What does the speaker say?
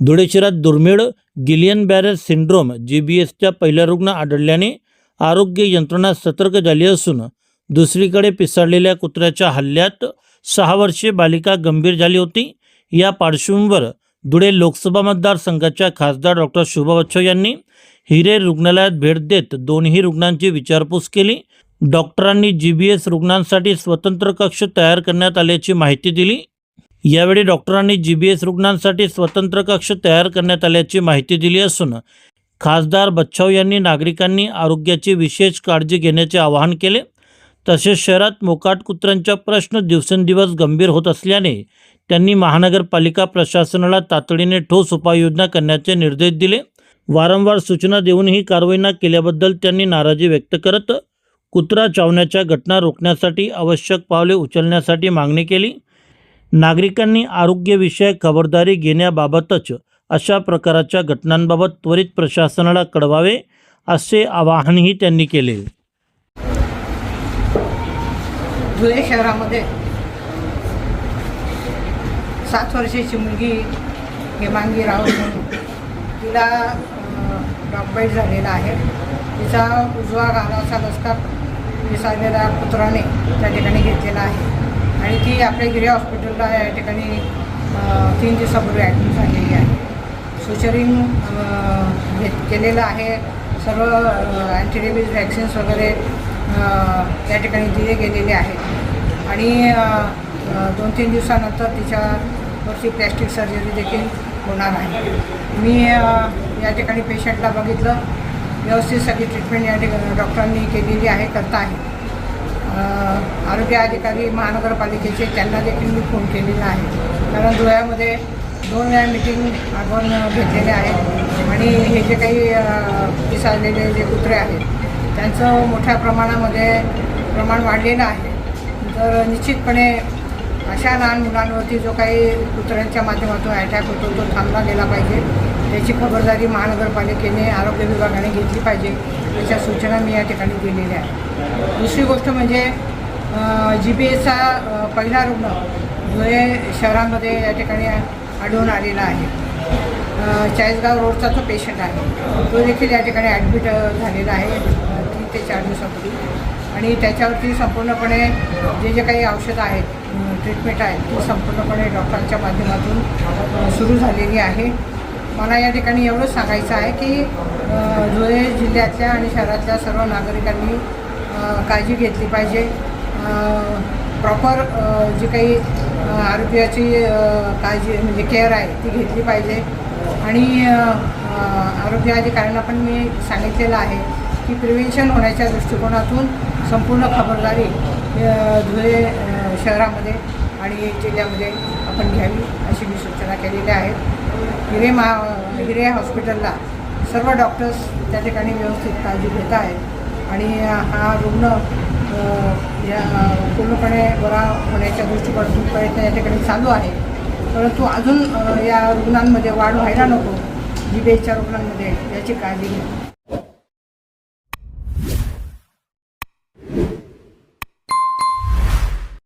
धुळे शहरात दुर्मिळ Guillain Barre syndrome G B एसच्या पहिल्या रुग्ण आढळल्याने आरोग्य यंत्रणा सतर्क झाली असून दुसरीकडे पिसाळलेल्या कुत्र्याच्या हल्ल्यात सहा वर्षीय बालिका गंभीर झाली होती. या पार्श्वभूमीवर धुळे लोकसभा मतदारसंघाच्या खासदार डॉक्टर शुभा बच्छाव यांनी हिरे रुग्णालयात भेट देत दोन्ही रुग्णांची विचारपूस केली. डॉक्टरांनी जी बी एस रुग्णांसाठी स्वतंत्र कक्ष तयार करण्यात आल्याची माहिती दिली. यावेळी डॉक्टरांनी जी बी एस रुग्णांसाठी स्वतंत्र कक्ष तयार करण्यात आल्याची माहिती दिली असून खासदार बच्छाव यांनी नागरिकांनी आरोग्याची विशेष काळजी घेण्याचे आवाहन केले. तसेच शहरात मोकाट कुत्र्यांचा प्रश्न दिवसेंदिवस गंभीर होत असल्याने त्यांनी महानगरपालिका प्रशासनाला तातडीने ठोस उपाययोजना करण्याचे निर्देश दिले. वारंवार सूचना देऊनही कारवाई न केल्याबद्दल त्यांनी नाराजी व्यक्त करत कुत्रा चावण्याच्या घटना रोखण्यासाठी आवश्यक पावले उचलण्यासाठी मागणी केली. नागरिकांनी आरोग्यविषयक खबरदारी घेण्याबाबतच अशा प्रकारच्या घटनांबाबत त्वरित प्रशासनाला कळवावे असे आवाहनही त्यांनी केले. धुळे शहरामध्ये सात वर्षाची मुलगी हेमांगी राव तिला डॉकबाईट झालेला आहे. तिचा उजवा गालाचा लसका विसरलेल्या पुत्राने त्या ठिकाणी घेतलेला आहे. आणि आपल्या गिरे हॉस्पिटलला या ठिकाणी तीन दिवसापूर्वी ॲडमिट झालेली आहे. सुचरिंग घेत केलेलं आहे. सर्व अँटीरेबीज व्हॅक्सिन्स वगैरे या ठिकाणी दिले गेलेले आहेत. आणि दोन तीन दिवसानंतर तिच्यावरची प्लॅस्टिक सर्जरी देखील होणार आहे. मी या ठिकाणी पेशंटला बघितलं. व्यवस्थित सगळी ट्रीटमेंट या ठिकाणी डॉक्टरांनी केलेली आहे करता आहे. आरोग्य अधिकारी महानगरपालिकेचे त्यांना देखील मी फोन केलेला आहे. कारण धुळ्यामध्ये दोन वेळा मिटिंग आपण घेतलेले आहेत. आणि हे जे काही पिसाळलेले जे कुत्रे आहेत त्यांचं मोठ्या प्रमाणामध्ये प्रमाण वाढलेलं आहे. तर निश्चितपणे अशा लहान मुलांवरती जो काही कुत्र्यांच्या माध्यमातून अटॅक होतो तो थांबला गेला पाहिजे. त्याची खबरदारी महानगरपालिकेने आरोग्य विभागाने घेतली पाहिजे. अशा सूचना मी या ठिकाणी दिलेल्या आहेत. दुसरी गोष्ट म्हणजे जी बी एसचा पहिला रुग्ण धुळे शहरामध्ये या ठिकाणी आढळून आलेला आहे. चाळीसगाव रोडचा तो पेशंट आहे. तो देखील या ठिकाणी ॲडमिट झालेला आहे तीन ते चार दिवसापूर्वी. आणि त्याच्यावरती संपूर्णपणे जे जे काही औषधं आहेत ट्रीटमेंट आहेत ती संपूर्णपणे डॉक्टरांच्या माध्यमातून सुरू झालेली आहे. मला या ठिकाणी एवढंच सांगायचं आहे की धुळे जिल्ह्यातल्या आणि शहरातल्या सर्व नागरिकांनी काळजी घेतली पाहिजे. प्रॉपर जी काही आरोग्याची काळजी म्हणजे केअर आहे ती घेतली पाहिजे. आणि अ, आरोग्य अधिकाऱ्यांना पण मी सांगितलेलं आहे की प्रिव्हेन्शन होण्याच्या दृष्टिकोनातून संपूर्ण खबरदारी धुळे शहरामध्ये आणि जिल्ह्यामध्ये आपण घ्यावी अशी मी सूचना केलेल्या आहेत हिरे मा हिरे हॉस्पिटलला सर्व डॉक्टर्स त्या ठिकाणी व्यवस्थित काळजी घेत आहेत. आणि हा रुग्ण या पूर्णपणे बरा होण्याच्या दृष्टिकोनातून प्रयत्न या ठिकाणी चालू आहे. परंतु अजून या रुग्णांमध्ये वाढ व्हायला नको. जी बेच्या रुग्णांमध्ये याची काळजी घ्या.